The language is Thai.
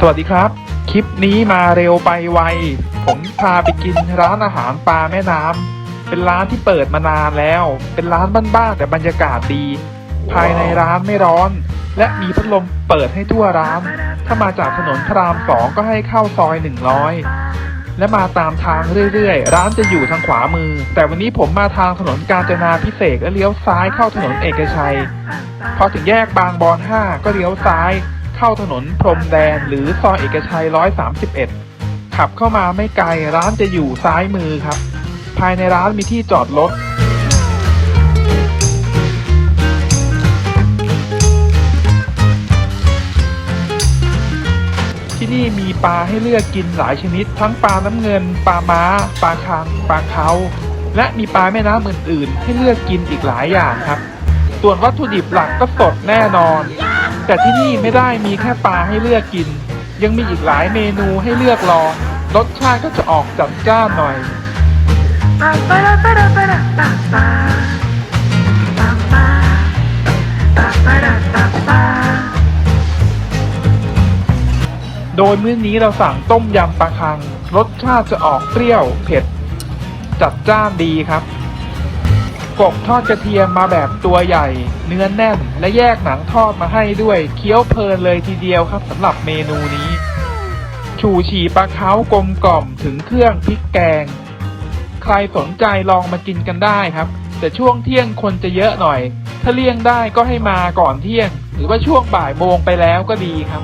สวัสดีครับ คลิปนี้มาเร็วไปไว ผมพาไปกินร้านอาหารปลาแม่น้ำ เป็นร้านที่เปิดมานานแล้ว เป็นร้านบ้านๆแต่บรรยากาศดี ภายในร้านไม่ร้อน และมีพัดลมเปิดให้ทั่วร้าน ถ้ามาจากถนนพระรามสองก็ให้เข้าซอย100และมาตามทางเรื่อยๆ ร้านจะอยู่ทางขวามือ แต่วันนี้ผมมาทางถนนกาญจนาพิเศษและเลี้ยวซ้ายเข้าถนนเอกชัย พอถึงแยกบางบอน5ก็เลี้ยวซ้าย เข้าถนนพรมแดนหรือซอยเอกชัย 131 ขับเข้ามาไม่ไกลร้านจะอยู่ซ้ายมือครับ ภายในร้านมีที่จอดรถที่นี่มีปลาให้เลือกกินหลายชนิด ทั้งปลาน้ำเงิน ปลาม้า ปลาคังปลาเขาและมีปลาแม่น้ำอื่นๆ ให้เลือกกินอีกหลายอย่างครับ ส่วนวัตถุดิบหลักก็สดแน่นอน แต่ที่นี่ไม่ได้มีแค่ปลาให้เลือกกิน ยังมีอีกหลายเมนูให้เลือกลอง รสชาติก็จะออกจัดจ้านหน่อยโดยมื้อนี้เราสั่งต้มยำปลาคัง รสชาติจะออกเปรี้ยวเผ็ด จัดจ้านดีครับ กบทอดกระเทียมมาแบบตัวใหญ่ เนื้อแน่น และแยกหนังทอดมาให้ด้วยเคี้ยวเพลินเลยทีเดียวครับสำหรับเมนูนี้ ชูชีปลาเค้ากลมกล่อมถึงเครื่องพริกแกง ใครสนใจลองมากินกันได้ครับ แต่ช่วงเที่ยงคนจะเยอะหน่อย ถ้าเลี่ยงได้ก็ให้มาก่อนเที่ยง หรือว่าช่วงบ่ายโมงไปแล้วก็ดีครับ